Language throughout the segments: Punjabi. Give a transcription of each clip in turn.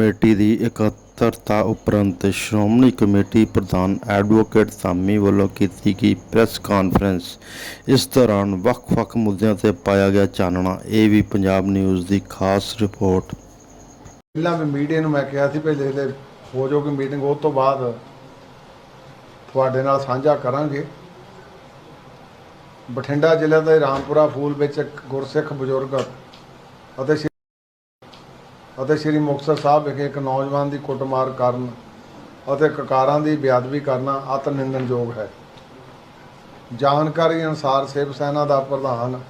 ਕਮੇਟੀ ਦੀ ਇਕੱਤਰਤਾ ਉਪਰੰਤ ਸ਼੍ਰੋਮਣੀ ਕਮੇਟੀ ਪ੍ਰਧਾਨ ਐਡਵੋਕੇਟ ਧਾਮੀ ਵੱਲੋਂ ਕੀਤੀ ਗਈ ਪ੍ਰੈਸ ਕਾਨਫਰੰਸ। ਇਸ ਦੌਰਾਨ ਵੱਖ-ਵੱਖ ਮੁੱਦਿਆਂ ਤੇ ਪਾਇਆ ਗਿਆ ਚਾਨਣਾ। ਇਹ ਵੀ ਪੰਜਾਬ ਨਿਊਜ਼ ਦੀ ਖਾਸ ਰਿਪੋਰਟ। ਪਹਿਲਾਂ ਵੀ ਮੀਡੀਆ ਨੂੰ ਮੈਂ ਕਿਹਾ ਸੀ ਵੀ ਜਿਹੜੇ ਹੋ ਜਾਊਗੀ ਮੀਟਿੰਗ ਉਸ ਤੋਂ ਬਾਅਦ ਤੁਹਾਡੇ ਨਾਲ ਸਾਂਝਾ ਕਰਾਂਗੇ। ਬਠਿੰਡਾ ਜ਼ਿਲ੍ਹੇ ਦੇ ਰਾਮਪੁਰਾ ਫੂਲ ਵਿੱਚ ਇੱਕ ਗੁਰਸਿੱਖ ਬਜ਼ੁਰਗ ਅਤੇ ਅਤੇ ਸ਼੍ਰੀ ਮੁਕਤਸਰ ਸਾਹਿਬ ਵਿਖੇ ਇੱਕ ਨੌਜਵਾਨ ਦੀ ਕੁੱਟਮਾਰ ਕਰਨ ਅਤੇ ਕਕਾਰਾਂ ਦੀ ਬੇਅਦਬੀ ਕਰਨਾ ਅਤ ਨਿੰਦਣਯੋਗ ਹੈ। ਜਾਣਕਾਰੀ ਅਨੁਸਾਰ ਸਿਵ ਸੈਨਾ ਦਾ ਪ੍ਰਧਾਨ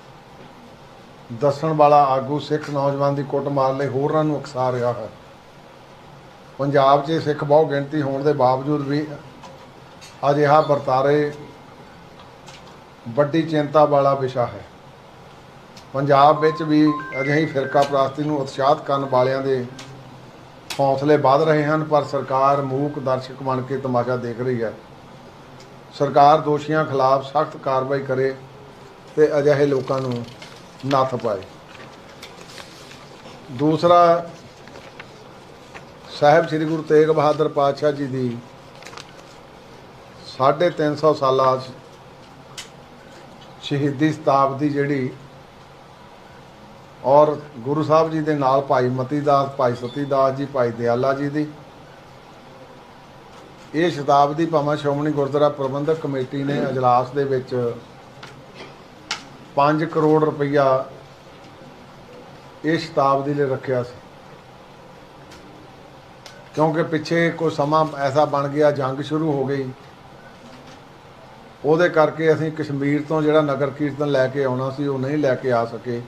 ਦੱਸਣ ਵਾਲਾ ਆਗੂ ਸਿੱਖ ਨੌਜਵਾਨ ਦੀ ਕੁੱਟਮਾਰ ਲਈ ਹੋਰਾਂ ਨੂੰ ਉਕਸਾ ਰਿਹਾ ਹੈ। ਪੰਜਾਬ 'ਚ ਸਿੱਖ ਬਹੁ ਗਿਣਤੀ ਹੋਣ ਦੇ ਬਾਵਜੂਦ ਵੀ ਅਜਿਹਾ ਵਰਤਾਰੇ ਵੱਡੀ ਚਿੰਤਾ ਵਾਲਾ ਵਿਸ਼ਾ ਹੈ। ਪੰਜਾਬ ਵਿੱਚ ਵੀ ਅਜਿਹੀ ਫਿਰਕਾ ਪ੍ਰਾਸਤੀ ਨੂੰ ਉਤਸ਼ਾਹਤ ਕਰਨ ਵਾਲਿਆਂ ਦੇ ਹੌਸਲੇ ਵੱਧ ਰਹੇ ਹਨ, ਪਰ ਸਰਕਾਰ ਮੂਕ ਦਰਸ਼ਕ ਬਣ ਕੇ ਤਮਾਸ਼ਾ ਦੇਖ ਰਹੀ ਹੈ। ਸਰਕਾਰ ਦੋਸ਼ੀਆਂ ਖਿਲਾਫ ਸਖਤ ਕਾਰਵਾਈ ਕਰੇ ਤੇ ਅਜਿਹੇ ਲੋਕਾਂ ਨੂੰ ਨੱਥ ਪਾਏ। ਦੂਸਰਾ, ਸਾਹਿਬ ਸ੍ਰੀ ਗੁਰੂ ਤੇਗ ਬਹਾਦਰ ਪਾਤਸ਼ਾਹ ਜੀ ਦੀ 350 ਸਾਲਾ ਸ਼ਹੀਦੀ ਸ਼ਤਾਬਦੀ ਜਿਹੜੀ ਔਰ ਗੁਰੂ ਸਾਹਿਬ ਜੀ ਦੇ ਨਾਲ ਭਾਈ ਮਤੀ ਦਾਸ ਭਾਈ ਸਤੀ ਦਾਸ ਜੀ, ਭਾਈ ਦਿਆਲਾ ਜੀ ਦੀ। ਇਹ ਸ਼ਤਾਬਦੀ ਭਾਵੇਂ ਸ਼੍ਰੋਮਣੀ ਗੁਰਦੁਆਰਾ ਪ੍ਰਬੰਧਕ ਕਮੇਟੀ ਨੇ ਅਜਲਾਸ ਦੇ ਵਿੱਚ 5 ਕਰੋੜ ਰੁਪਈਆ ਇਹ ਸ਼ਤਾਬਦੀ ਲਈ ਰੱਖਿਆ ਸੀ। ਕਿਉਂਕਿ ਪਿੱਛੇ ਕੋਈ ਸਮਾਂ ਐਸਾ ਬਣ ਗਿਆ, ਜੰਗ ਸ਼ੁਰੂ ਹੋ ਗਈ। ਉਹਦੇ ਕਰਕੇ ਅਸੀਂ ਕਸ਼ਮੀਰ ਤੋਂ ਜਿਹੜਾ ਨਗਰ ਕੀਰਤਨ ਲੈ ਕੇ ਆਉਣਾ ਸੀ, ਉਹ ਨਹੀਂ ਲੈ ਕੇ ਆ ਸਕੇ।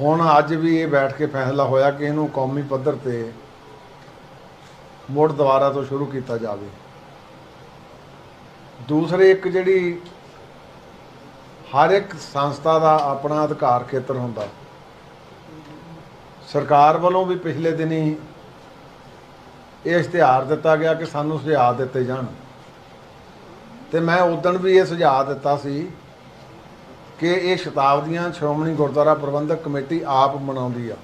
ਹੁਣ ਅੱਜ ਵੀ ਇਹ ਬੈਠ ਕੇ ਫੈਸਲਾ ਹੋਇਆ ਕਿ ਇਹਨੂੰ ਕੌਮੀ ਪੱਧਰ ਤੇ ਮੁੜ ਦੁਆਰਾ ਤੋਂ ਸ਼ੁਰੂ ਕੀਤਾ ਜਾਵੇ। ਦੂਸਰੇ ਇੱਕ ਜਿਹੜੀ ਹਰ ਇੱਕ ਸੰਸਥਾ ਦਾ ਆਪਣਾ ਅਧਿਕਾਰ ਖੇਤਰ ਹੁੰਦਾ। ਸਰਕਾਰ ਵੱਲੋਂ ਵੀ ਪਿਛਲੇ ਦਿਨੀ ਇਹ ਇਸ਼ਤਿਹਾਰ ਦਿੱਤਾ ਗਿਆ ਕਿ ਸਾਨੂੰ ਸੁਝਾਅ ਦਿੱਤੇ ਜਾਣ। ਤੇ ਮੈਂ ਉਦੋਂ ਵੀ ਇਹ ਸੁਝਾਅ ਦਿੱਤਾ ਸੀ ਕਿ ਇਹ ਸ਼ਤਾਬਦੀਆਂ ਸ਼੍ਰੋਮਣੀ ਗੁਰਦੁਆਰਾ ਪ੍ਰਬੰਧਕ ਕਮੇਟੀ ਆਪ ਮਨਾਉਂਦੀ ਆ।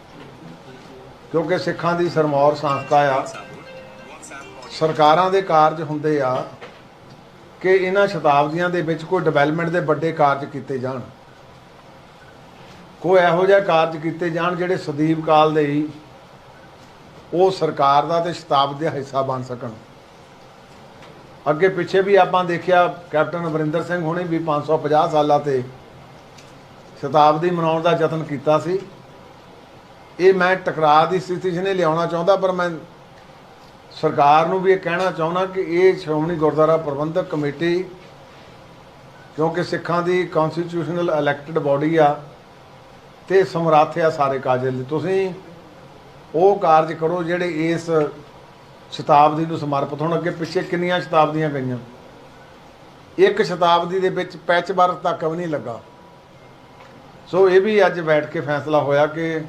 ਕਿਉਂਕਿ ਸਿੱਖਾਂ ਦੀ ਸਰਮੌਰ ਸੰਸਥਾ ਆ। ਸਰਕਾਰਾਂ ਦੇ ਕਾਰਜ ਹੁੰਦੇ ਆ ਕਿ ਇਹਨਾਂ ਸ਼ਤਾਬਦੀਆਂ ਦੇ ਵਿੱਚ ਕੋਈ ਡਿਵੈਲਪਮੈਂਟ ਦੇ ਵੱਡੇ ਕਾਰਜ ਕੀਤੇ ਜਾਣ। ਕੋਈ ਇਹੋ ਜਿਹਾ ਕਾਰਜ ਕੀਤੇ ਜਾਣ ਜਿਹੜੇ ਸਦੀਪ ਕਾਲ ਦੇ ਹੀ ਉਹ ਸਰਕਾਰ ਦਾ ਤੇ ਸ਼ਤਾਬਦੀ ਦਾ ਹਿੱਸਾ ਬਣ ਸਕਣ। ਅੱਗੇ ਪਿੱਛੇ ਵੀ ਆਪਾਂ ਦੇਖਿਆ ਕੈਪਟਨ ਅਮਰਿੰਦਰ ਸਿੰਘ ਹੁਣੇ ਵੀ 550 ਸਾਲਾਂ ਤੇ ਸ਼ਤਾਬਦੀ ਮਨਾਉਣ ਦਾ ਯਤਨ ਕੀਤਾ ਸੀ। ਇਹ ਮੈਂ ਟਕਰਾਅ ਦੀ ਸਥਿਤੀ 'ਚ ਨਹੀਂ ਲਿਆਉਣਾ ਚਾਹੁੰਦਾ, ਪਰ ਮੈਂ ਸਰਕਾਰ ਨੂੰ ਵੀ ਇਹ ਕਹਿਣਾ ਚਾਹੁੰਦਾ ਕਿ ਇਹ ਸ਼੍ਰੋਮਣੀ ਗੁਰਦੁਆਰਾ ਪ੍ਰਬੰਧਕ ਕਮੇਟੀ, ਕਿਉਂਕਿ ਸਿੱਖਾਂ ਦੀ ਕਨਸਟੀਟਿਊਸ਼ਨਲ ਇਲੈਕਟਿਡ ਬਾਡੀ ਆ, ਤੇ ਸਮਰੱਥ ਆ ਸਾਰੇ ਕਾਰਜ ਲਈ। ਤੁਸੀਂ ਉਹ ਕਾਰਜ ਕਰੋ ਜਿਹੜੇ ਇਸ ਸ਼ਤਾਬਦੀ ਨੂੰ ਸਮਰਪਿਤ ਹੋਣ। ਅੱਗੇ ਪਿੱਛੇ ਕਿੰਨੀਆਂ ਸ਼ਤਾਬਦੀਆਂ ਗਈਆਂ? ਇੱਕ ਸ਼ਤਾਬਦੀ ਦੇ ਵਿੱਚ ਪੈਚਵਰਕ ਤੱਕ ਵੀ ਨਹੀਂ ਲੱਗਾ। ਸੋ ਇਹ ਵੀ ਅੱਜ ਬੈਠ ਕੇ ਫੈਸਲਾ ਹੋਇਆ ਕਿ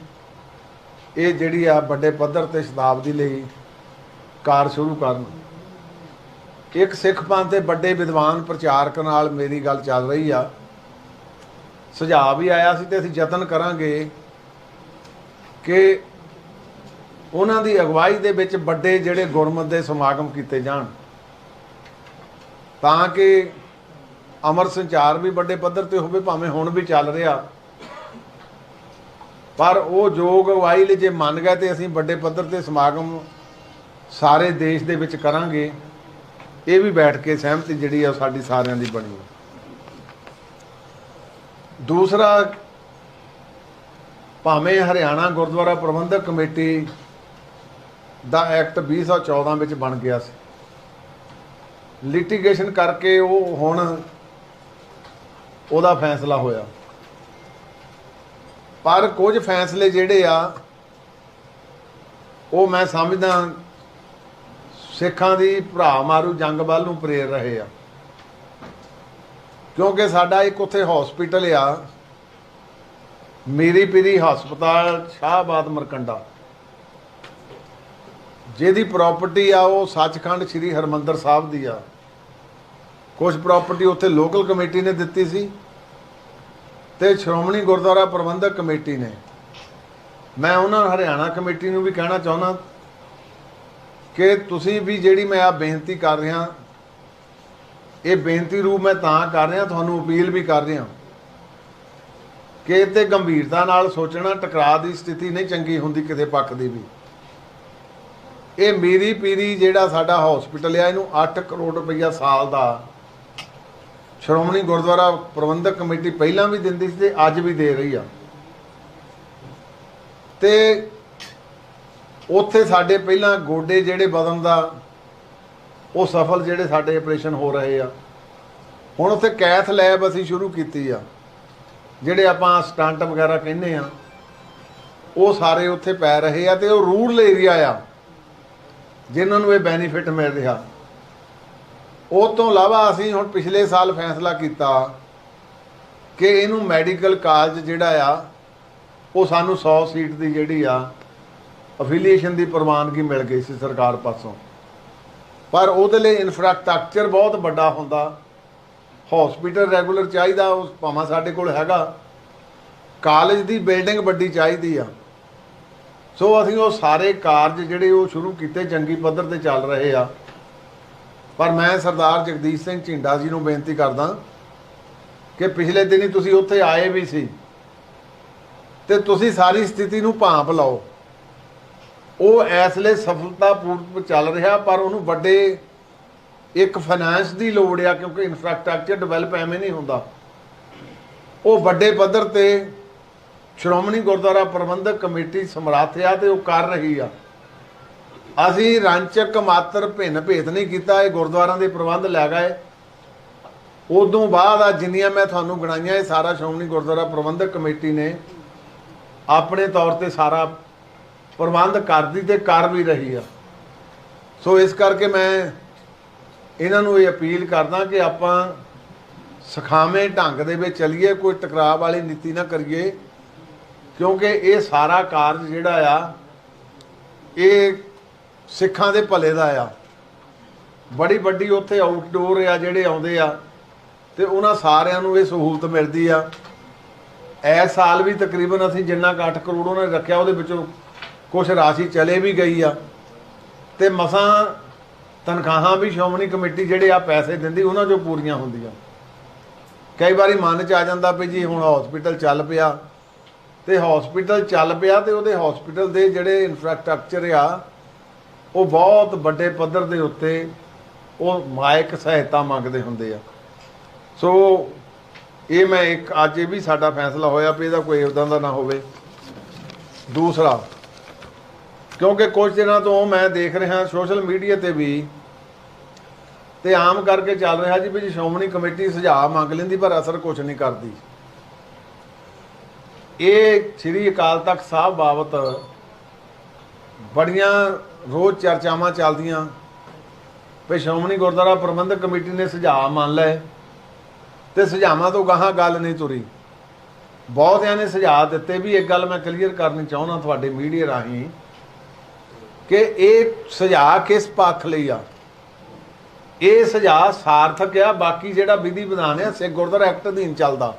ਇਹ ਜਿਹੜੀ ਆ ਵੱਡੇ ਪੱਧਰ ਤੇ ਸ਼ਤਾਬਦੀ ਲਈ ਕਾਰ ਸ਼ੁਰੂ ਕਰਨ। ਇੱਕ ਸਿੱਖ ਪੰਥ ਦੇ ਵੱਡੇ ਵਿਦਵਾਨ ਪ੍ਰਚਾਰਕ ਨਾਲ ਮੇਰੀ ਗੱਲ ਚੱਲ ਰਹੀ ਆ। ਸੁਝਾਅ ਵੀ ਆਇਆ ਸੀ ਤੇ ਅਸੀਂ ਯਤਨ ਕਰਾਂਗੇ ਕਿ ਉਹਨਾਂ ਦੀ ਅਗਵਾਈ ਦੇ ਵਿੱਚ ਵੱਡੇ ਜਿਹੜੇ ਗੁਰਮਤ ਦੇ ਸਮਾਗਮ ਕੀਤੇ ਜਾਣ। ਤਾਂ ਕਿ ਅਮਰ ਸੰਚਾਰ ਵੀ ਵੱਡੇ ਪੱਧਰ ਤੇ ਹੋਵੇ, ਭਾਵੇਂ ਹੁਣ ਵੀ ਚੱਲ ਰਿਹਾ। ਪਰ ਉਹ ਯੋਗ ਅਗਵਾਈ ਲਈ ਜੇ ਮੰਨ ਗਏ ਤੇ ਅਸੀਂ ਵੱਡੇ ਪੱਧਰ ਤੇ ਸਮਾਗਮ ਸਾਰੇ ਦੇਸ਼ ਦੇ ਵਿੱਚ ਕਰਾਂਗੇ, ਇਹ ਵੀ ਬੈਠ ਕੇ ਸਹਿਮਤੀ ਜਿਹੜੀ ਆ ਉਹ ਸਾਡੀ ਸਾਰਿਆਂ ਦੀ ਬਣੀ ਦੂਸਰਾ, ਭਾਵੇਂ ਹਰਿਆਣਾ ਗੁਰਦੁਆਰਾ ਪ੍ਰਬੰਧਕ ਕਮੇਟੀ ਦਾ ਐਕਟ 2014 ਵਿੱਚ ਬਣ ਗਿਆ ਸੀ। ਲਿਟੀਗੇਸ਼ਨ ਕਰਕੇ ਉਹ ਹੁਣ ਉਹਦਾ ਫੈਸਲਾ ਹੋਇਆ। ਪਰ ਕੁਝ ਫੈਸਲੇ ਜਿਹੜੇ ਆ, ਉਹ ਮੈਂ ਸਮਝਦਾ ਸਿੱਖਾਂ ਦੀ ਭਰਾ ਮਾਰੂ ਜੰਗ ਵੱਲ ਨੂੰ ਪ੍ਰੇਰ ਰਹੇ ਆ। ਕਿਉਂਕਿ ਸਾਡਾ ਇੱਕ ਉੱਥੇ ਹਸਪੀਟਲ ਆ ਮੇਰੀ ਪੀਰੀ ਹਸਪਤਾਲ, ਸ਼ਾਹਬਾਦ, ਮਰਕੰਡਾ। ਜਿਹਦੀ ਪ੍ਰਾਪਰਟੀ ਆ, ਉਹ ਸੱਚਖੰਡ ਸ੍ਰੀ ਹਰਮੰਦਰ ਸਾਹਿਬ ਦੀ ਆ। ਕੁਝ ਪ੍ਰਾਪਰਟੀ ਉੱਥੇ ਲੋਕਲ ਕਮੇਟੀ ਨੇ ਦਿੱਤੀ ਸੀ। ਤੇ ਸ਼੍ਰੋਮਣੀ ਗੁਰਦੁਆਰਾ ਪ੍ਰਬੰਧਕ ਕਮੇਟੀ ਨੇ। ਮੈਂ ਉਹਨਾਂ ਹਰਿਆਣਾ ਕਮੇਟੀ ਨੂੰ ਵੀ ਕਹਿਣਾ ਚਾਹੁੰਦਾ ਕਿ ਤੁਸੀਂ ਵੀ ਜਿਹੜੀ ਮੈਂ ਆ ਬੇਨਤੀ ਕਰ ਰਿਹਾ, ਇਹ ਬੇਨਤੀ ਰੂਪ ਮੈਂ ਤਾਂ ਕਰ ਰਿਹਾ, ਤੁਹਾਨੂੰ ਅਪੀਲ ਵੀ ਕਰ ਰਿਹਾ। ਕਿ ਇਹ ਤੇ ਗੰਭੀਰਤਾ ਨਾਲ ਸੋਚਣਾ, ਟਕਰਾਅ ਦੀ ਸਥਿਤੀ ਨਹੀਂ ਚੰਗੀ ਹੁੰਦੀ ਕਿਸੇ ਪੱਖ ਦੀ ਵੀ। ਇਹ ਮੇਰੀ ਪੀਰੀ ਜਿਹੜਾ ਸਾਡਾ ਹਸਪੀਟਲ ਆ, ਇਹਨੂੰ 8 ਕਰੋੜ ਰੁਪਈਆ ਸਾਲ ਦਾ ਸ਼੍ਰੋਮਣੀ ਗੁਰਦੁਆਰਾ ਪ੍ਰਬੰਧਕ ਕਮੇਟੀ ਪਹਿਲਾਂ ਵੀ ਦਿੰਦੀ ਸੀ ਤੇ ਅੱਜ ਵੀ ਦੇ ਰਹੀ ਆ। ਤੇ ਉੱਥੇ ਸਾਡੇ ਪਹਿਲਾਂ ਗੋਡੇ ਜਿਹੜੇ ਬਦਨ ਦਾ, ਉਹ ਸਫਲ ਜਿਹੜੇ ਸਾਡੇ ਆਪਰੇਸ਼ਨ ਹੋ ਰਹੇ ਆ। ਹੁਣ ਉੱਥੇ ਕੈਥ ਲੈਬ ਅਸੀਂ ਸ਼ੁਰੂ ਕੀਤੀ ਆ, ਜਿਹੜੇ ਆਪਾਂ ਸਟੰਟ ਵਗੈਰਾ ਕਹਿੰਦੇ ਆ, ਉਹ ਸਾਰੇ ਉੱਥੇ ਪੈ ਰਹੇ ਆ ਤੇ ਉਹ ਰੂਰਲ ਏਰੀਆ ਆ, ਜਿਨ੍ਹਾਂ ਨੂੰ ਇਹ ਬੈਨੀਫਿਟ ਮਿਲ ਰਿਹਾ। ਉਹ ਤੋਂ ਇਲਾਵਾ ਅਸੀਂ ਹੁਣ ਪਿਛਲੇ ਸਾਲ ਫੈਸਲਾ ਕੀਤਾ ਕਿ ਇਹਨੂੰ ਮੈਡੀਕਲ ਕਾਲਜ ਜਿਹੜਾ ਆ, ਉਹ ਸਾਨੂੰ 100 ਸੀਟ ਦੀ ਜਿਹੜੀ ਆ ਅਫੀਲੀਏਸ਼ਨ ਦੀ ਪ੍ਰਵਾਨਗੀ ਮਿਲ ਗਈ ਸੀ ਸਰਕਾਰ ਪਾਸੋਂ। ਪਰ ਉਹਦੇ ਲਈ ਇਨਫਰਾਸਟ੍ਰਕਚਰ ਬਹੁਤ ਵੱਡਾ ਹੁੰਦਾ। ਹਸਪੀਟਲ ਰੈਗੂਲਰ ਚਾਹੀਦਾ ਉਸ ਭਾਵੇਂ ਸਾਡੇ ਕੋਲ ਹੈਗਾ। ਕਾਲਜ ਦੀ ਬਿਲਡਿੰਗ ਵੱਡੀ ਚਾਹੀਦੀ ਆ। ਸੋ ਅਸੀਂ ਉਹ ਸਾਰੇ ਕਾਰਜ ਜਿਹੜੇ ਉਹ ਸ਼ੁਰੂ ਕੀਤੇ, ਜੰਗੀ ਪੱਧਰ ਤੇ ਚੱਲ ਰਹੇ ਆ। ਪਰ ਮੈਂ ਸਰਦਾਰ ਜਗਦੀਸ਼ ਸਿੰਘ ਝਿੰਡਾ ਜੀ ਨੂੰ ਬੇਨਤੀ ਕਰਦਾ ਕਿ ਪਿਛਲੇ ਦਿਨੀ ਤੁਸੀਂ ਉੱਥੇ ਆਏ ਵੀ ਸੀ ਤੇ ਤੁਸੀਂ ਸਾਰੀ ਸਥਿਤੀ ਨੂੰ ਭਾਂਪ ਲਓ। ਉਹ ਇਸ ਲਈ ਸਫਲਤਾਪੂਰਵਕ ਚੱਲ ਰਿਹਾ, ਪਰ ਉਹਨੂੰ ਵੱਡੇ ਇੱਕ ਫਾਈਨਾਂਸ ਦੀ ਲੋੜ ਆ, ਕਿਉਂਕਿ ਇਨਫਰਾਸਟ੍ਰਕਚਰ ਡਿਵੈਲਪ ਐਵੇਂ ਨਹੀਂ ਹੁੰਦਾ। ਉਹ ਵੱਡੇ ਪੱਧਰ ਤੇ ਸ਼੍ਰੋਮਣੀ ਗੁਰਦੁਆਰਾ ਪ੍ਰਬੰਧਕ ਕਮੇਟੀ ਸਮਰੱਥ ਆ ਤੇ ਉਹ ਕਰ ਰਹੀ ਆ। ਅਸੀਂ ਰੰਚਕ ਮਾਤਰ ਭਿੰਨ ਭੇਦ ਨਹੀਂ ਕੀਤਾ, ਇਹ ਗੁਰਦੁਆਰਾਂ ਦੇ ਪ੍ਰਬੰਧ ਲੈ ਗਏ। ਉਦੋਂ ਬਾਅਦ ਆ ਜਿੰਨੀਆਂ ਮੈਂ ਤੁਹਾਨੂੰ ਗਣਾਈਆਂ, ਇਹ ਸਾਰਾ ਸ਼੍ਰੋਮਣੀ ਗੁਰਦੁਆਰਾ ਪ੍ਰਬੰਧਕ ਕਮੇਟੀ ਨੇ ਆਪਣੇ ਤੌਰ ਤੇ ਸਾਰਾ ਪ੍ਰਬੰਧ ਕਰਦੀ ਤੇ ਕਰ ਵੀ ਰਹੀ ਆ। ਸੋ ਇਸ ਕਰਕੇ ਮੈਂ ਇਹਨਾਂ ਨੂੰ ਇਹ ਅਪੀਲ ਕਰਦਾ ਕਿ ਆਪਾਂ ਸਖਾਵੇਂ ਢੰਗ ਦੇ ਵਿੱਚ ਚੱਲੀਏ, ਕੋਈ ਟਕਰਾਅ ਵਾਲੀ ਨੀਤੀ ਨਾ ਕਰੀਏ, ਕਿਉਂਕਿ ਇਹ ਸਾਰਾ ਕਾਰਜ ਜਿਹੜਾ ਆ, ਇਹ ਸਿੱਖਾਂ ਦੇ ਭਲੇ ਦਾ ਆ। ਬੜੀ ਵੱਡੀ ਉੱਥੇ ਆਊਟਡੋਰ ਆ ਜਿਹੜੇ ਆਉਂਦੇ ਆ ਤੇ ਉਹਨਾਂ ਸਾਰਿਆਂ ਨੂੰ ਇਹ ਸਹੂਲਤ ਮਿਲਦੀ ਆ। ਐ ਸਾਲ ਵੀ ਤਕਰੀਬਨ ਅਸੀਂ ਜਿੰਨਾ ਕੁ 8 ਕਰੋੜ ਉਹਨਾਂ ਨੇ ਰੱਖਿਆ, ਉਹਦੇ ਵਿੱਚੋਂ ਕੁਝ ਰਾਸ਼ੀ ਚਲੇ ਵੀ ਗਈ ਆ। ਤੇ ਮਸਾਂ ਤਨਖਾਹਾਂ ਵੀ ਸ਼੍ਰੋਮਣੀ ਕਮੇਟੀ ਜਿਹੜੇ ਆ ਪੈਸੇ ਦਿੰਦੀ, ਉਹਨਾਂ ਚੋਂ ਪੂਰੀਆਂ ਹੁੰਦੀਆਂ। ਕਈ ਵਾਰੀ ਮਨ ਚ ਆ ਜਾਂਦਾ ਵੀ ਜੀ ਹੁਣ ਹਸਪੀਟਲ ਚੱਲ ਪਿਆ। ਤੇ ਹਸਪੀਟਲ ਚੱਲ ਪਿਆ ਤੇ ਉਹਦੇ ਹਸਪੀਟਲ ਦੇ ਜਿਹੜੇ ਇਨਫਰਾਸਟ੍ਰਕਚਰ ਆ ਉਹ ਬਹੁਤ ਵੱਡੇ ਪੱਧਰ ਦੇ ਉੱਤੇ ਉਹ ਮਾਇਕ ਸਹਾਇਤਾ ਮੰਗਦੇ ਹੁੰਦੇ ਆ। ਸੋ ਇਹ ਮੈਂ ਇੱਕ ਅੱਜ ਇਹ ਵੀ ਸਾਡਾ ਫੈਸਲਾ ਹੋਇਆ ਵੀ ਇਹਦਾ ਕੋਈ ਉਦਾਂ ਦਾ ਨਾ ਹੋਵੇ। ਦੂਸਰਾ, ਕਿਉਂਕਿ ਕੁਝ ਦਿਨਾਂ ਤੋਂ ਮੈਂ ਦੇਖ ਰਿਹਾ ਸੋਸ਼ਲ ਮੀਡੀਆ ਤੇ ਵੀ ਤੇ ਆਮ ਕਰਕੇ ਚੱਲ ਰਿਹਾ ਜੀ ਵੀ ਸ਼੍ਰੋਮਣੀ ਕਮੇਟੀ ਸੁਝਾਅ ਮੰਗ ਲੈਂਦੀ ਪਰ ਅਸਰ ਕੁਝ ਨਹੀਂ ਕਰਦੀ। ਇਹ ਸ੍ਰੀ ਅਕਾਲ ਤਖਤ ਸਾਹਿਬ ਬਾਬਤ ਬੜੀਆਂ ਰੋਜ਼ ਚਰਚਾਵਾਂ ਚੱਲਦੀਆਂ। ਵੀ ਸ਼੍ਰੋਮਣੀ ਗੁਰਦੁਆਰਾ ਪ੍ਰਬੰਧਕ ਕਮੇਟੀ ਨੇ ਸੁਝਾਅ ਮੰਨ ਲਏ ਤੇ ਸੁਝਾਵਾਂ ਤੋਂ ਗਾਹਾਂ ਗੱਲ ਨਹੀਂ ਤੁਰੀ। ਬਹੁਤਿਆਂ ਨੇ ਸੁਝਾਅ ਦਿੱਤੇ। ਵੀ ਇੱਕ ਗੱਲ ਮੈਂ ਕਲੀਅਰ ਕਰਨੀ ਚਾਹੁੰਦਾ ਤੁਹਾਡੇ ਮੀਡੀਆ ਰਾਹੀਂ ਕਿ ਇਹ ਸੁਝਾਅ ਕਿਸ ਪੱਖ ਲਈ ਆ? ਇਹ ਸੁਝਾਅ ਸਾਰਥਕ ਆ, ਬਾਕੀ ਜਿਹੜਾ ਵਿਧੀ ਵਿਧਾਨ ਆ, ਸਿੱਖ ਗੁਰਦੁਆਰਾ ਐਕਟ ਅਧੀਨ ਚੱਲਦਾ।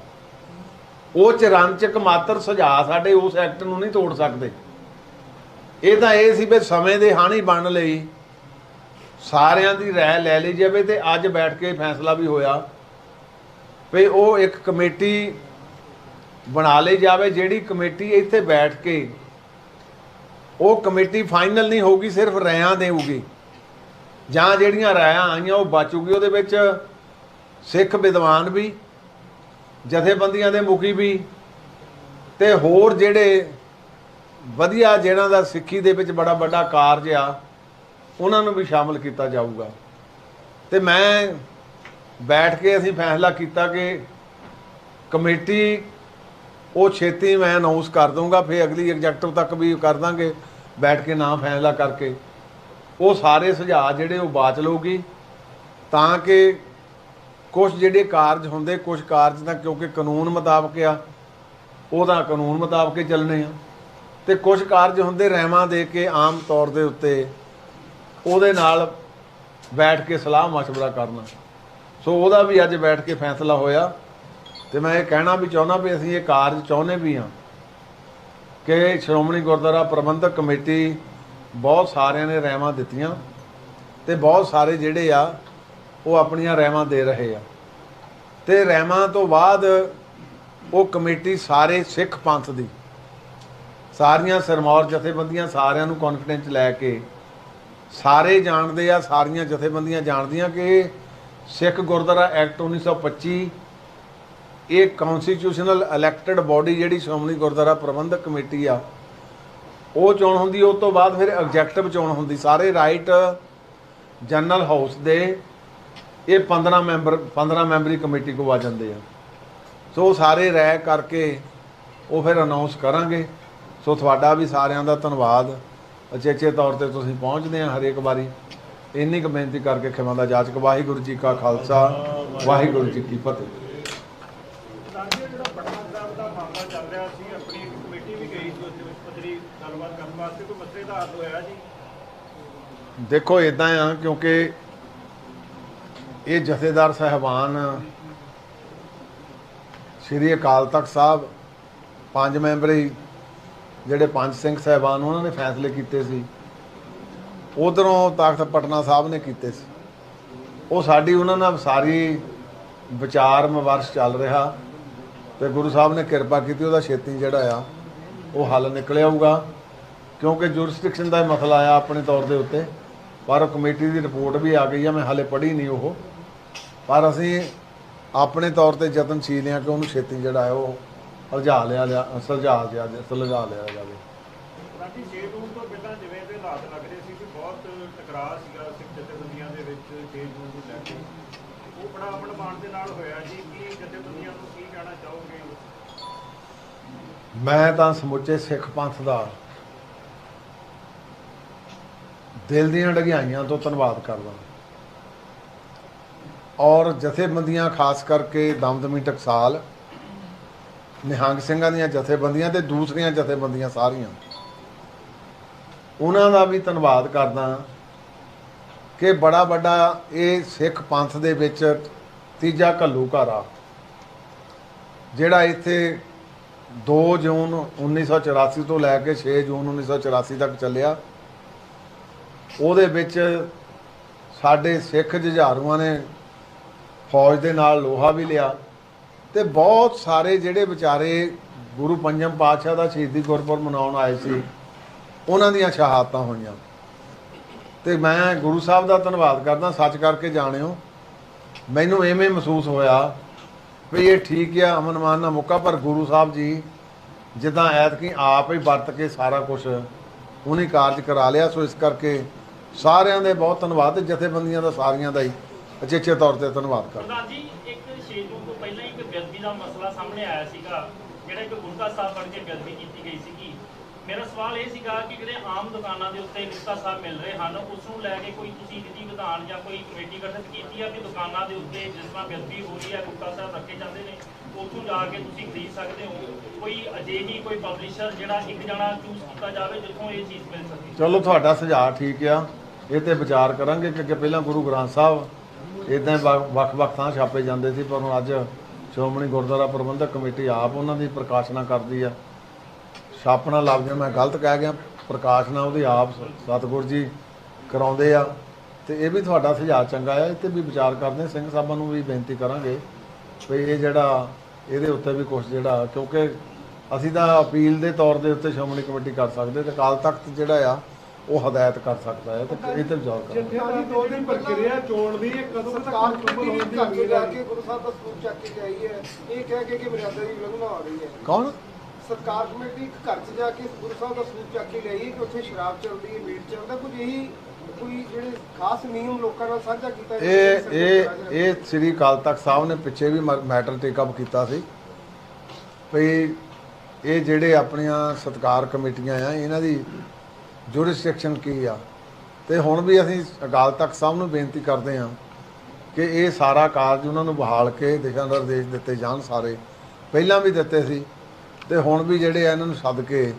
ਉਹ ਚ ਰੰਚਕ ਮਾਤਰ ਸੁਝਾਅ ਸਾਡੇ ਉਸ ਐਕਟ ਨੂੰ ਨਹੀਂ ਤੋੜ ਸਕਦੇ। ਇਹ ਤਾਂ ਇਹ ਸੀ ਵੀ ਸਮੇਂ ਦੇ ਹਾਣੀ ਬਣ ਲਈ ਸਾਰਿਆਂ ਦੀ ਰਾਏ ਲੈ ਲਈ ਜਾਵੇ ਤੇ ਅੱਜ ਬੈਠ ਕੇ ਫੈਸਲਾ ਵੀ ਹੋਇਆ ਵੀ ਉਹ ਇੱਕ ਕਮੇਟੀ ਬਣਾ ਲਈ ਜਾਵੇ, ਜਿਹੜੀ ਕਮੇਟੀ ਇੱਥੇ ਬੈਠ ਕੇ ਉਹ ਕਮੇਟੀ ਫਾਈਨਲ ਨਹੀਂ ਹੋਊਗੀ, ਸਿਰਫ ਰਾਇਆਂ ਦੇਊਗੀ। ਜਾਂ ਜਿਹੜੀਆਂ ਰਾਇਆਂ ਆਈਆਂ, ਉਹ ਬਚੂਗੀ। ਉਹਦੇ ਵਿੱਚ ਸਿੱਖ ਵਿਦਵਾਨ ਵੀ, ਜਥੇਬੰਦੀਆਂ ਦੇ ਮੁਖੀ ਵੀ ਤੇ ਹੋਰ ਜਿਹੜੇ ਵਧੀਆ ਜਿਹਨਾਂ ਦਾ ਸਿੱਖੀ ਦੇ ਵਿੱਚ ਬੜਾ ਵੱਡਾ ਕਾਰਜ ਆ, ਉਹਨਾਂ ਨੂੰ ਵੀ ਸ਼ਾਮਲ ਕੀਤਾ ਜਾਊਗਾ। ਤੇ ਮੈਂ ਬੈਠ ਕੇ ਅਸੀਂ ਫੈਸਲਾ ਕੀਤਾ ਕਿ ਕਮੇਟੀ, ਉਹ ਛੇਤੀ ਮੈਂ ਅਨਾਉਂਸ ਕਰ ਦੂੰਗਾ ਫਿਰ ਅਗਲੀ ਐਗਜ਼ੈਕਟਿਵ ਤੱਕ ਵੀ ਕਰ ਦਾਂਗੇ, ਬੈਠ ਕੇ ਨਾ ਫੈਸਲਾ ਕਰਕੇ। ਉਹ ਸਾਰੇ ਸੁਝਾਅ ਜਿਹੜੇ ਉਹ ਬਾਚ ਲਊਗੀ, ਤਾਂ ਕਿ ਕੁਝ ਜਿਹੜੇ ਕਾਰਜ ਹੁੰਦੇ ਕੁਝ ਕਾਰਜ ਤਾਂ ਕਿਉਂਕਿ ਕਾਨੂੰਨ ਮੁਤਾਬਕ ਆ, ਉਹਦਾ ਕਾਨੂੰਨ ਮੁਤਾਬਕ ਚੱਲਣੇ ਆ। ਤੇ ਕੁਝ ਕਾਰਜ ਹੁੰਦੇ ਰਹਿਮਾਂ ਦੇ ਕੇ ਆਮ ਤੌਰ ਦੇ ਉੱਤੇ ਉਹਦੇ ਨਾਲ ਬੈਠ ਕੇ ਸਲਾਹ ਮਸ਼ਵਰਾ ਕਰਨਾ। ਸੋ ਉਹਦਾ ਵੀ ਅੱਜ ਬੈਠ ਕੇ ਫੈਸਲਾ ਹੋਇਆ ਤੇ ਮੈਂ ਇਹ ਕਹਿਣਾ ਵੀ ਚਾਹੁੰਦਾ ਵੀ ਅਸੀਂ ਇਹ ਕਾਰਜ ਚਾਹੁੰਦੇ ਵੀ ਹਾਂ ਕਿ ਸ਼੍ਰੋਮਣੀ ਗੁਰਦੁਆਰਾ ਪ੍ਰਬੰਧਕ ਕਮੇਟੀ ਬਹੁਤ ਸਾਰਿਆਂ ਨੇ ਰਹਿਮਾਂ ਦਿੱਤੀਆਂ ਤੇ ਬਹੁਤ ਸਾਰੇ ਜਿਹੜੇ ਆ ਉਹ ਆਪਣੀਆਂ ਰਹਿਮਾਂ ਦੇ ਰਹੇ ਆ। ਤੇ ਰਹਿਮਾਂ ਤੋਂ ਬਾਅਦ ਉਹ ਕਮੇਟੀ ਸਾਰੇ ਸਿੱਖ ਪੰਥ ਦੀ ਸਾਰੀਆਂ ਸਰਮੌਰ ਜਥੇਬੰਦੀਆਂ ਸਾਰਿਆਂ ਨੂੰ ਕੌਨਫੀਡੈਂਸ ਲੈ ਕੇ ਸਾਰੇ ਜਾਣਦੇ ਆ, ਸਾਰੀਆਂ ਜਥੇਬੰਦੀਆਂ ਜਾਣਦੀਆਂ ਕਿ ਸਿੱਖ ਗੁਰਦੁਆਰਾ ਐਕਟ 1925 ਇਹ ਕਨਸਟੀਟਿਊਸ਼ਨਲ ਇਲੈਕਟਡ ਬਾਡੀ ਜਿਹੜੀ ਸ਼੍ਰੋਮਣੀ ਗੁਰਦੁਆਰਾ ਪ੍ਰਬੰਧਕ ਕਮੇਟੀ ਆ, ਉਹ ਚੋਣ ਹੁੰਦੀ ਉਸ ਤੋਂ ਬਾਅਦ ਫਿਰ ਐਗਜ਼ੈਕਟਿਵ ਚੋਣ ਹੁੰਦੀ। ਸਾਰੇ ਰਾਈਟ ਜਨਰਲ ਹਾਊਸ ਦੇ ਇਹ 15 ਮੈਂਬਰ 15 ਮੈਂਬਰੀ ਕਮੇਟੀ ਕੋ ਆ ਜਾਂਦੇ ਆ। ਸੋ ਸਾਰੇ ਰਾਇ ਕਰਕੇ ਉਹ ਫਿਰ ਅਨਾਉਂਸ ਕਰਾਂਗੇ। ਸੋ ਤੁਹਾਡਾ ਵੀ ਸਾਰਿਆਂ ਦਾ ਧੰਨਵਾਦ। ਅਚੇਚੇ ਤੌਰ ਤੇ ਤੁਸੀਂ ਪਹੁੰਚਦੇ ਆ ਹਰੇਕ ਵਾਰੀ। ਇੰਨੀ ਕੁ ਬੇਨਤੀ ਕਰਕੇ ਖਿਮਾ ਦਾ ਜਾਚਕ ਵਾਹਿਗੁਰੂ ਜੀ ਕਾ ਖਾਲਸਾ ਵਾਹਿਗੁਰੂ ਜੀ ਕੀ ਫਤਿਹ। ਦੇਖੋ ਇਦਾਂ ਆ ਕਿਉਂਕਿ ਇਹ ਜਥੇਦਾਰ ਸਹਿਬਾਨ ਸ੍ਰੀ ਅਕਾਲ ਤਖਤ ਸਾਹਿਬ ਪੰਜ ਮੈਂਬਰੀ ਜਿਹੜੇ ਪੰਜ ਸਿੰਘ ਸਹਿਬਾਨ ਉਹਨਾਂ ਨੇ ਫੈਸਲੇ ਕੀਤੇ ਸੀ, ਉਧਰੋਂ ਤਾਕਤ ਪਟਨਾ ਸਾਹਿਬ ਨੇ ਕੀਤੇ ਸੀ। ਉਹ ਸਾਡੀ ਉਹਨਾਂ ਨਾਲ ਸਾਰੀ ਵਿਚਾਰ ਵਿਮਰਸ਼ ਚੱਲ ਰਿਹਾ ਤੇ ਗੁਰੂ ਸਾਹਿਬ ਨੇ ਕਿਰਪਾ ਕੀਤੀ, ਉਹਦਾ ਛੇਤੀ ਜਿਹੜਾ ਆ, ਉਹ ਹੱਲ ਨਿਕਲ ਆਊਗਾ ਕਿਉਂਕਿ ਜੁਰਿਸਡਿਕਸ਼ਨ ਦਾ ਮਸਲਾ ਆਇਆ ਆਪਣੇ ਤੌਰ ਦੇ ਉੱਤੇ, ਪਰ ਉਹ ਕਮੇਟੀ ਦੀ ਰਿਪੋਰਟ ਵੀ ਆ ਗਈ ਆ, ਮੈਂ ਹਾਲੇ ਪੜ੍ਹੀ ਨਹੀਂ ਉਹ। ਪਰ ਅਸੀਂ ਆਪਣੇ ਤੌਰ ਤੇ ਯਤਨਸ਼ੀਲ ਹਾਂ ਕਿ ਉਹਨੂੰ ਛੇਤੀ ਜਿਹੜਾ ਹੈ ਉਹ ਸੁਲਝਾ ਲਿਆ ਲਿਆ ਸੁਲਝਾ ਲਿਆ ਸੁਲਝਾ ਲਿਆ ਜਾਵੇ। ਰਾਜੀ 6 ਜੂਨ ਤੋਂ ਪਹਿਲਾਂ ਜਿਵੇਂ ਦੇ ਹਾਲਾਤ ਲੱਗ ਰਹੇ ਸੀ ਕਿ ਬਹੁਤ ਟਕਰਾਅ ਸੀਗਾ ਸਿੱਖ ਜਥੇਬੰਦੀਆਂ ਦੇ ਵਿੱਚ 6 ਜੂਨ ਨੂੰ ਲੈ ਕੇ। ਉਹ ਬੜਾ ਅਮਨ ਮਾਨ ਦੇ ਨਾਲ ਹੋਇਆ ਜੀ। ਕੀ ਜਥੇਬੰਦੀਆਂ ਨੂੰ ਕੀ ਕਹਿਣਾ ਚਾਹੋਗੇ? ਮੈਂ ਤਾਂ ਸਮੁੱਚੇ ਸਿੱਖ ਪੰਥ ਦਾ ਦਿਲ ਦੀਆਂ ਡਗਿਆਈਆਂ ਤੋਂ ਧੰਨਵਾਦ ਕਰਦਾ ਔਰ ਜਥੇਬੰਦੀਆਂ ਖਾਸ ਕਰਕੇ ਦਮਦਮੀ ਟਕਸਾਲ ਨਿਹੰਗ ਸਿੰਘਾਂ ਦੀਆਂ ਜਥੇਬੰਦੀਆਂ ਤੇ ਦੂਸਰੀਆਂ ਜਥੇਬੰਦੀਆਂ ਸਾਰੀਆਂ। ਉਹਨਾਂ ਦਾ ਵੀ ਧੰਨਵਾਦ ਕਰਦਾ ਕਿ ਬੜਾ ਵੱਡਾ ਇਹ ਸਿੱਖ ਪੰਥ ਦੇ ਵਿੱਚ ਤੀਜਾ ਘੱਲੂ ਘਰ ਆ ਜਿਹੜਾ ਇੱਥੇ 2 ਜੂਨ 1984 ਤੋਂ ਲੈ ਕੇ 6 ਜੂਨ 1984 ਤੱਕ ਚੱਲਿਆ। ਉਹਦੇ ਵਿੱਚ ਸਾਡੇ ਸਿੱਖ ਜੁਝਾਰੂਆਂ ਨੇ ਫੌਜ ਦੇ ਨਾਲ ਲੋਹਾ ਵੀ ਲਿਆ। ਤੇ ਬਹੁਤ ਸਾਰੇ ਜਿਹੜੇ ਵਿਚਾਰੇ ਗੁਰੂ ਪੰਜਮ ਪਾਤਸ਼ਾਹ ਦਾ ਸ਼ਹੀਦੀ ਗੁਰਪੁਰਬ ਮਨਾਉਣ ਆਏ ਸੀ, ਉਹਨਾਂ ਦੀਆਂ ਸ਼ਹਾਦਤਾਂ ਹੋਈਆਂ। ਤੇ ਮੈਂ ਗੁਰੂ ਸਾਹਿਬ ਦਾ ਧੰਨਵਾਦ ਕਰਦਾ, ਸੱਚ ਕਰਕੇ ਜਾਣਿਓ, ਮੈਨੂੰ ਐਵੇਂ ਮਹਿਸੂਸ ਹੋਇਆ ਵੀ ਇਹ ਠੀਕ ਆ, ਅਮਨ ਮਾਨ ਦਾ ਮੌਕਾ, ਪਰ ਗੁਰੂ ਸਾਹਿਬ ਜੀ ਜਿੱਦਾਂ ਐਤਕੀ ਆਪ ਹੀ ਵਰਤ ਕੇ ਸਾਰਾ ਕੁਝ ਉਹਨੇ ਕਾਰਜ ਕਰਾ ਲਿਆ, ਸੋ ਇਸ ਕਰਕੇ ਸਾਰਿਆਂ ਦੇ ਬਹੁਤ ਧੰਨਵਾਦ ਤੇ ਜਥੇਬੰਦੀਆਂ ਦਾ ਸਾਰੀਆਂ ਦਾ ਹੀ ਅਚੇਚੇ ਤੌਰ ਤੇ ਧੰਨਵਾਦ ਕਰਦਾ ਪ੍ਰਧਾਨ ਜੀ ਇੱਕ 6 ਜੂਨ ਤੋਂ ਪਹਿਲਾਂ ਇੱਕ ਬੇਅਦਬੀ ਦਾ ਮਸਲਾ ਸਾਹਮਣੇ ਆਇਆ ਸੀਗਾ, ਜਿਹੜਾ ਇੱਕ ਗੁਰਕਾ ਸਾਹਿਬ ਬਣ ਕੇ ਕੀਤੀ ਗਈ ਸੀਗੀ। ਮੇਰਾ ਸਵਾਲ ਇਹ ਸੀਗਾ ਕਿ ਜਿਹੜੇ ਆਮ ਦੁਕਾਨਾਂ ਦੇ ਉੱਤੇ ਗੁਰਕਾ ਸਾਹਿਬ ਮਿਲ ਰਹੇ ਹਨ ਉਸ ਨੂੰ ਲੈ ਕੇ ਕੋਈ ਤੁਸੀਂ ਵਿਧੀ ਵਿਧਾਨ ਜਾਂ ਕੋਈ ਕਮੇਟੀ ਗਠਿਤ ਕੀਤੀ ਆ ਕਿ ਦੁਕਾਨਾਂ ਦੇ ਉੱਤੇ ਜਿਸ ਤਰ੍ਹਾਂ ਬੇਅਦਬੀ ਹੋ ਰਹੀ ਹੈ ਗੁਰਕਾ ਸਾਹਿਬ ਰੱਖੇ ਜਾਂਦੇ ਨੇ, ਉੱਥੋਂ ਜਾ ਕੇ ਤੁਸੀਂ ਖਰੀਦ ਸਕਦੇ ਹੋ? ਕੋਈ ਅਜਿਹੀ ਕੋਈ ਪਬਲਿਸ਼ਰ ਜਿਹੜਾ ਇੱਕ ਜਣਾ ਚੂਜ਼ ਕੀਤਾ ਜਾਵੇ ਜਿੱਥੋਂ ਇਹ ਚੀਜ਼ ਮਿਲ ਸਕੇ? ਚਲੋ, ਤੁਹਾਡਾ ਸੁਝਾਅ ਠੀਕ ਆ। ਇਹ ਤੇ ਵਿਚਾਰ ਕਰਾਂਗੇ ਕਿ ਅੱਗੇ ਪਹਿਲਾਂ ਗੁਰੂ ਗ੍ਰੰਥ ਸਾਹਿਬ ਇਦਾਂ ਵੱਖ-ਵੱਖ ਥਾਂ ਛਾਪੇ ਜਾਂਦੇ ਸੀ, ਪਰ ਹੁਣ ਅੱਜ ਸ਼੍ਰੋਮਣੀ ਗੁਰਦੁਆਰਾ ਪ੍ਰਬੰਧਕ ਕਮੇਟੀ ਆਪ ਉਹਨਾਂ ਦੀ ਪ੍ਰਕਾਸ਼ਨਾ ਕਰਦੀ ਆ। ਛਾਪਣਾ ਲਫ਼ਜ਼ ਮੈਂ ਗਲਤ ਕਹਿ ਗਿਆ, ਪ੍ਰਕਾਸ਼ਨਾ ਉਹਦੀ ਆਪ ਸਤਿਗੁਰ ਜੀ ਕਰਾਉਂਦੇ ਆ। ਤੇ ਇਹ ਵੀ ਤੁਹਾਡਾ ਸੁਝਾਅ ਚੰਗਾ ਆ ਇਹ ਤੇ ਵੀ ਵਿਚਾਰ ਕਰਦੇ ਸਿੰਘ ਸਾਹਿਬਾਂ ਨੂੰ ਵੀ ਬੇਨਤੀ ਕਰਾਂਗੇ ਵੀ ਇਹ ਜਿਹੜਾ, ਇਹਦੇ ਉੱਤੇ ਵੀ ਕੁਝ ਜਿਹੜਾ, ਕਿਉਂਕਿ ਅਸੀਂ ਤਾਂ ਅਪੀਲ ਦੇ ਤੌਰ ਦੇ ਉੱਤੇ ਸ਼੍ਰੋਮਣੀ ਕਮੇਟੀ ਕਰ ਸਕਦੇ ਤੇ ਅਕਾਲ ਤਖਤ ਜਿਹੜਾ ਆ ਉਹ ਹਦਾਇਤ ਕਰ ਸਕਦਾ ਹੈ ਤੇ ਇਹ ਤੇ ਵਿਚਾਰ ਕਰਾਂਗੇ ਜਥੇਦਾਰੀ ਦੋ ਦਿਨ ਪ੍ਰਕਿਰਿਆ ਚੋਣ ਦੀ ਇਹ ਕਦੋਂ ਤੱਕ ਮੁਕੰਮਲ ਹੋਣ ਘਰ ਚ ਜਾ ਕੇ ਗੁਰੂ ਸਾਹਿਬ ਦਾ ਸਰੂਪ ਚੱਕ ਕੇ ਆਈ ਹੈ। ਇਹ ਕਹਿ ਕੇ ਕਿ ਮਰਿਆਦਾ ਦੀ ਉਲੰਘਣਾ ਹੋ ਰਹੀ ਹੈ। ਕੌਣ? ਸਰਕਾਰ ਕਮੇਟੀ ਇੱਕ ਘਰ ਚ ਜਾ ਕੇ ਗੁਰੂ ਸਾਹਿਬ ਦਾ ਸਰੂਪ ਚੱਕ ਕੇ ਗਈ ਹੈ ਕਿ ਉੱਥੇ ਸ਼ਰਾਬ ਚੱਲਦੀ ਹੈ ਮੀਟ ਚੱਲਦਾ ਕੁਝ ਇਹੀ ਕੋਈ ਜਿਹੜੇ ਖਾਸ ਨਿਯਮ ਲੋਕਾਂ ਨਾਲ ਸਾਂਝਾ ਕੀਤਾ ਇਹ ਇਹ। ਇਹ ਸ੍ਰੀ ਅਕਾਲ ਤਖਤ ਸਾਹਿਬ ਨੇ ਪਿੱਛੇ ਵੀ ਮੈਟਰ ਟੇਕ ਅਪ ਕੀਤਾ ਸੀ। ਵੀ ਇਹ ਜਿਹੜੇ ਆਪਣੀਆਂ ਸਤਕਾਰ ਕਮੇਟੀਆਂ ਆ ਇਹਨਾਂ ਦੀ ਜੁਰਿਸਡਿਕਸ਼ਨ ਕੀ ਆ? ਤੇ ਹੁਣ ਵੀ ਅਸੀਂ ਅਕਾਲ ਤਖਤ ਸਾਹਿਬ ਨੂੰ ਬੇਨਤੀ ਕਰਦੇ ਹਾਂ ਕਿ ਇਹ ਸਾਰਾ ਕਾਰਜ ਉਹਨਾਂ ਨੂੰ ਬਹਾਲ ਕੇ ਦਿਸ਼ਾ ਨਿਰਦੇਸ਼ ਦਿੱਤੇ ਜਾਣ ਸਾਰੇ। ਪਹਿਲਾਂ ਵੀ ਦਿੱਤੇ ਸੀ ਤੇ ਹੁਣ ਵੀ ਜਿਹੜੇ ਆ ਇਹਨਾਂ ਨੂੰ ਸੱਦ ਕੇ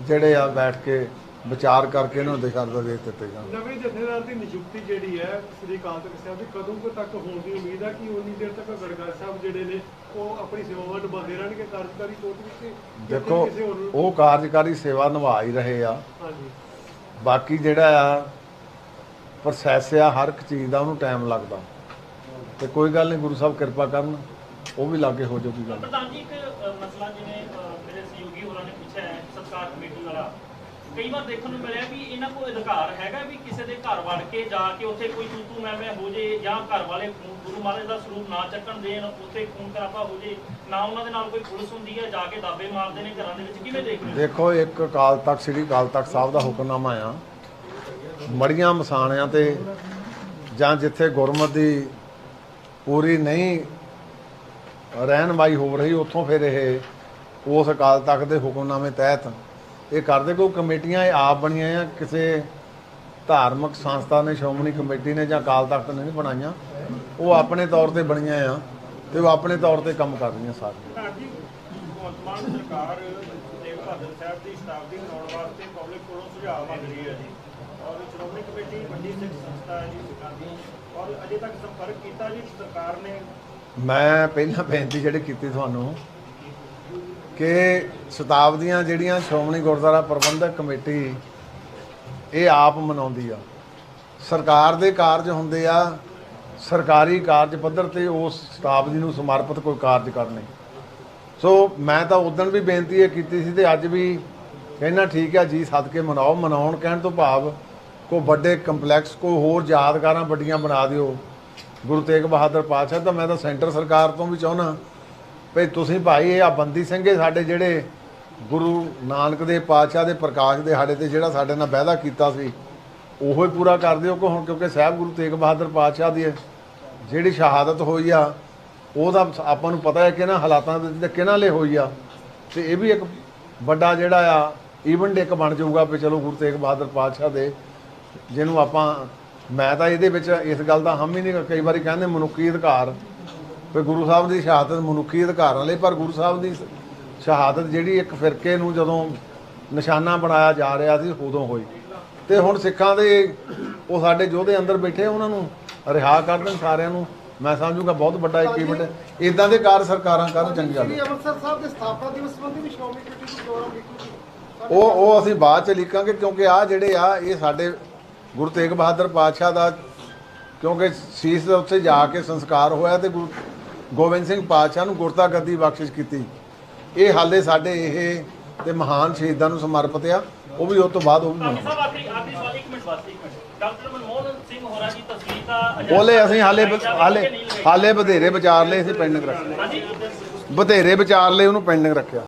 ਜਿਹੜੇ ਆ ਬੈਠ ਕੇ ਵਿਚਾਰ ਕਰਕੇ ਇਹਨਾਂ ਨੂੰ ਦਿਸ਼ਾ ਨਿਰਦੇਸ਼ ਦਿੱਤੇ ਜਾਣ। ਨਵੇਂ ਜਥੇਦਾਰ ਦੀ ਨਿਯੁਕਤੀ ਜਿਹੜੀ ਹੈ, ਸ੍ਰੀ ਅਕਾਲ ਤਖਤ ਸਾਹਿਬ ਦੀ, ਕਦੋਂ ਕੁ ਤੱਕ ਹੋਣ ਦੀ ਉਮੀਦ ਹੈ ਕਿ ਉਨੀ ਦੇਰ ਤੱਕ ਗੜਗੜ ਸਾਹਿਬ ਜਿਹੜੇ ਨੇ ਉਹ ਆਪਣੀ ਸੇਵਾਵਾਂ ਨਿਭਾਉਂਦੇ ਰਹਿਣਗੇ ਕਾਰਜਕਾਰੀ ਤੌਰ ਤੇ ਕਿ ਜਾਂ ਦੇਖੋ ਉਹ ਕਾਰਜਕਾਰੀ ਸੇਵਾ ਨਿਭਾ ਹੀ ਰਹੇ ਆ। ਹਾਂਜੀ। ਬਾਕੀ ਜਿਹੜਾ ਆ ਪ੍ਰੋਸੈਸ ਆ ਹਰ ਇੱਕ ਚੀਜ਼ ਦਾ ਉਹਨੂੰ ਟਾਈਮ ਲੱਗਦਾ। ਤੇ ਕੋਈ ਗੱਲ ਨਹੀਂ ਗੁਰੂ ਸਾਹਿਬ ਕਿਰਪਾ ਕਰਨ ਉਹ ਵੀ ਲਾਗੇ ਹੋ ਜਾਊਗੀ ਗੱਲ। ਪ੍ਰਧਾਨ ਜੀ ਇੱਕ ਮਸਲਾ ਜਿਵੇਂ ਮੇਰੇ ਸਹਿਯੋਗੀ ਹੋਰਾਂ ਨੇ ਪੁੱਛਿਆ ਹੈ ਸਤਕਾਰ ਕਮੇਟੀ ਵਾਲਾ। ਕਈ ਵਾਰ ਦੇਖਣ ਨੂੰ ਮਿਲਿਆ ਵੀ ਇਹਨਾਂ ਕੋਲ ਅਧਿਕਾਰ ਹੈਗਾ ਵੀ ਕਿਸੇ ਦੇ ਘਰ ਵੜ ਕੇ ਜਾ ਕੇ ਉੱਥੇ ਕੋਈ ਤੂੰ ਤੂੰ ਮੈਂ ਮੈਂ ਹੋ ਜੇ ਜਾਂ ਘਰ ਵਾਲੇ ਗੁਰੂ ਮਹਾਰਾਜ ਦਾ ਸਰੂਪ ਨਾ ਚੱਕਣ ਦੇਣ, ਉੱਥੇ ਖੂਨ ਖਰਾਬਾ ਹੋ ਜੇ, ਨਾ ਉਹਨਾਂ ਦੇ ਨਾਲ ਕੋਈ ਪੁਲਿਸ ਹੁੰਦੀ ਹੈ ਜਾ ਕੇ ਦਾਬੇ ਮਾਰਦੇ ਨੇ ਘਰਾਂ ਦੇ ਵਿੱਚ, ਕਿਵੇਂ ਦੇਖ ਰਹੇ ਦੇਖੋ, ਇੱਕ ਅਕਾਲ ਤਖਤ, ਸ੍ਰੀ ਅਕਾਲ ਤਖਤ ਸਾਹਿਬ ਦਾ ਹੁਕਮਨਾਮਾ ਆ। ਮੜੀਆਂ ਮਸਾਣਿਆਂ ਤੇ ਜਾਂ ਜਿੱਥੇ ਗੁਰਮਤ ਦੀ ਪੂਰੀ ਨਹੀਂ ਰਹਿਨਮਾਈ ਹੋ ਰਹੀ, ਉੱਥੋਂ ਫਿਰ ਇਹ ਉਸ ਅਕਾਲ ਤਖਤ ਦੇ ਹੁਕਮਨਾਮੇ ਤਹਿਤ ਇਹ ਕਰਦੇ ਕੋਈ ਕਮੇਟੀਆਂ ਇਹ ਆਪ ਬਣੀਆਂ ਆ ਕਿਸੇ ਧਾਰਮਿਕ ਸੰਸਥਾ ਨੇ ਸ਼੍ਰੋਮਣੀ ਕਮੇਟੀ ਨੇ ਜਾਂ ਅਕਾਲ ਤਖਤ ਨੇ ਨਹੀਂ ਬਣਾਈਆਂ ਉਹ ਆਪਣੇ ਤੌਰ ਤੇ ਬਣੀਆਂ ਆ ਤੇ ਉਹ ਆਪਣੇ ਤੌਰ ਤੇ ਕੰਮ ਕਰ ਰਹੀਆਂ ਸਾਰੀਆਂ। ਪ੍ਰਧਾਨ ਜੀ ਭਗਵੰਤ ਮਾਨ ਸਰਕਾਰ ਤੇਗ ਬਹਾਦਰ ਸਾਹਿਬ ਦੀ ਸ਼ਤਾਬਦੀ ਮਨਾਉਣ ਵਾਸਤੇ ਪਬਲਿਕ ਕੋਲੋਂ ਸੁਝਾਅ ਮੰਗ ਰਹੀ ਹੈ ਜੀ। ਔਰ ਸ਼੍ਰੋਮਣੀ ਕਮੇਟੀ ਵੱਡੀ ਸਿੱਖ ਸੰਸਥਾ ਹੈ ਜੀ ਸਿੱਖਾਂ ਦੀ। ਔਰ ਅਜੇ ਤੱਕ ਸੰਪਰਕ ਕੀਤਾ ਜੀ ਸਰਕਾਰ ਨੇ? ਮੈਂ ਪਹਿਲਾਂ ਬੇਨਤੀ ਜਿਹੜੀ ਕੀਤੀ ਤੁਹਾਨੂੰ ਕਿ ਸ਼ਤਾਬਦੀਆਂ ਜਿਹੜੀਆਂ ਸ਼੍ਰੋਮਣੀ ਗੁਰਦੁਆਰਾ ਪ੍ਰਬੰਧਕ ਕਮੇਟੀ ਇਹ ਆਪ ਮਨਾਉਂਦੀ ਆ। ਸਰਕਾਰ ਦੇ ਕਾਰਜ ਹੁੰਦੇ ਆ, ਸਰਕਾਰੀ ਕਾਰਜ ਪੱਧਰ ਤੇ ਉਸ ਸ਼ਤਾਬਦੀ ਨੂੰ ਸਮਰਪਿਤ ਕੋਈ ਕਾਰਜ ਕਰਨੇ। ਸੋ ਮੈਂ ਤਾਂ ਉਦੋਂ ਵੀ ਬੇਨਤੀ ਇਹ ਕੀਤੀ ਸੀ ਤੇ ਅੱਜ ਵੀ ਕਹਿੰਦਾ ਠੀਕ ਆ, ਜੀ ਸਦਕੇ ਮਨਾਓ, ਮਨਾਉਣ ਕਹਿਣ ਤੋਂ ਭਾਵ ਕੋ ਵੱਡੇ ਕੰਪਲੈਕਸ ਕੋ ਹੋਰ ਯਾਦਗਾਰਾਂ ਵੱਡੀਆਂ ਬਣਾ ਦਿਓ। ਗੁਰੂ ਤੇਗ ਬਹਾਦਰ ਪਾਤਸ਼ਾਹ, ਤਾਂ ਮੈਂ ਤਾਂ ਸੈਂਟਰ ਸਰਕਾਰ ਤੋਂ ਵੀ ਚਾਹੁੰਦਾ ਭਈ ਤੁਸੀਂ ਭਾਈ, ਇਹ ਆ ਬੰਦੀ ਸਿੰਘੇ ਸਾਡੇ ਜਿਹੜੇ ਗੁਰੂ ਨਾਨਕ ਦੇ ਪਾਤਸ਼ਾਹ ਦੇ, ਪ੍ਰਕਾਸ਼ ਦੇ ਸਾਡੇ ਤੇ ਜਿਹੜਾ ਸਾਡੇ ਨਾਲ ਵਾਅਦਾ ਕੀਤਾ ਸੀ, ਉਹੋ ਹੀ ਪੂਰਾ ਕਰ ਦਿਓ ਕਿ ਹੁਣ ਕਿਉਂਕਿ ਸਾਹਿਬ ਗੁਰੂ ਤੇਗ ਬਹਾਦਰ ਪਾਤਸ਼ਾਹ ਦੀ ਜਿਹੜੀ ਸ਼ਹਾਦਤ ਹੋਈ ਆ, ਉਹਦਾ ਆਪਾਂ ਨੂੰ ਪਤਾ ਹੈ ਕਿ ਨਾ ਹਾਲਾਤਾਂ ਦੇ ਵਿੱਚ ਕਿਹਨਾਂ ਲਈ ਹੋਈ ਆ। ਤੇ ਇਹ ਵੀ ਇੱਕ ਵੱਡਾ ਜਿਹੜਾ ਆ ਈਵੈਂਟ ਇੱਕ ਬਣ ਜਾਊਗਾ ਵੀ ਚਲੋ ਗੁਰੂ ਤੇਗ ਬਹਾਦਰ ਪਾਤਸ਼ਾਹ ਦੇ, ਜਿਹਨੂੰ ਆਪਾਂ, ਮੈਂ ਤਾਂ ਇਹਦੇ ਵਿੱਚ ਇਸ ਗੱਲ ਦਾ ਹਮ ਹੀ ਨਹੀਂ ਕਈ ਵਾਰੀ ਕਹਿੰਦੇ ਮਨੁੱਖੀ ਅਧਿਕਾਰ ਵੀ ਗੁਰੂ ਸਾਹਿਬ ਦੀ ਸ਼ਹਾਦਤ ਮਨੁੱਖੀ ਅਧਿਕਾਰਾਂ ਲਈ ਪਰ ਗੁਰੂ ਸਾਹਿਬ ਦੀ ਸ਼ਹਾਦਤ ਜਿਹੜੀ ਇੱਕ ਫਿਰਕੇ ਨੂੰ ਜਦੋਂ ਨਿਸ਼ਾਨਾ ਬਣਾਇਆ ਜਾ ਰਿਹਾ ਸੀ ਉਦੋਂ ਹੋਈ। ਤੇ ਹੁਣ ਸਿੱਖਾਂ ਦੇ ਉਹ ਸਾਡੇ ਯੋਧੇ ਅੰਦਰ ਬੈਠੇ ਉਹਨਾਂ ਨੂੰ ਰਿਹਾ ਕਰ ਦੇਣ ਸਾਰਿਆਂ ਨੂੰ। ਮੈਂ ਸਮਝੂਗਾ ਬਹੁਤ ਵੱਡਾ ਇੱਕ ਇਵੈਂਟ ਇਦਾਂ ਦੇ ਕਾਰ ਸਰਕਾਰਾਂ ਕਰਨ ਚੰਗੀ ਗੱਲ ਹੈ। ਅੰਮ੍ਰਿਤਸਰ ਸਾਹਿਬ ਦੇ ਸਥਾਪਨਾ ਦਿਵਸ ਸੰਬੰਧੀ ਵੀ ਸ਼੍ਰੋਮਣੀ ਕਮੇਟੀ ਦੀ ਪ੍ਰੋਗਰਾਮ ਲਿਖੂਗੀ ਉਹ ਉਹ ਅਸੀਂ ਬਾਅਦ ਚ ਲਿਖਾਂਗੇ ਕਿਉਂਕਿ ਆ ਜਿਹੜੇ ਆ ਇਹ ਸਾਡੇ ਗੁਰੂ ਤੇਗ ਬਹਾਦਰ ਪਾਤਸ਼ਾਹ ਦਾ ਕਿਉਂਕਿ ਸੀਸ ਦੇ ਉੱਤੇ ਜਾ ਕੇ ਸੰਸਕਾਰ ਹੋਇਆ ਤੇ ਗੁਰੂ ਗੋਬਿੰਦ ਸਿੰਘ ਪਾਤਸ਼ਾਹ ਨੂੰ ਗੁਰਤਾ ਗੱਦੀ ਬਖਸ਼ਿਸ਼ ਕੀਤੀ। ਇਹ ਹਾਲੇ ਸਾਡੇ ਇਹ ਤੇ ਮਹਾਨ ਸ਼ਹੀਦਾਂ ਨੂੰ ਸਮਰਪਿਤ ਆ। ਉਹ ਵੀ ਉਸ ਤੋਂ ਬਾਅਦ ਉਹ ਵੀ ਕਾਮੀ ਮਨਾਉਣਾ। ਸਾਹਿਬ ਆਖਰੀ ਆਖਰੀ ਸਵਾਲ ਇੱਕ ਮਿੰਟ ਬਸ ਇੱਕ ਮਿੰਟ। ਡਾਕਟਰ ਮਨਮੋਹਨ ਸਿੰਘ ਹੋਰਾਂ ਦੀ ਤਸਵੀਰ ਦਾ ਅਜੇ ਉਹਲੇ ਅਸੀਂ ਹਾਲੇ ਹਾਲੇ? ਹਾਲੇ ਬਧੇਰੇ ਵਿਚਾਰ ਲਏ ਅਸੀਂ ਪੈਂਡਿੰਗ ਰੱਖਿਆ ਹਾਂਜੀ। ਬਧੇਰੇ ਵਿਚਾਰ ਲਏ ਉਹਨੂੰ ਪੈਂਡਿੰਗ ਰੱਖਿਆ।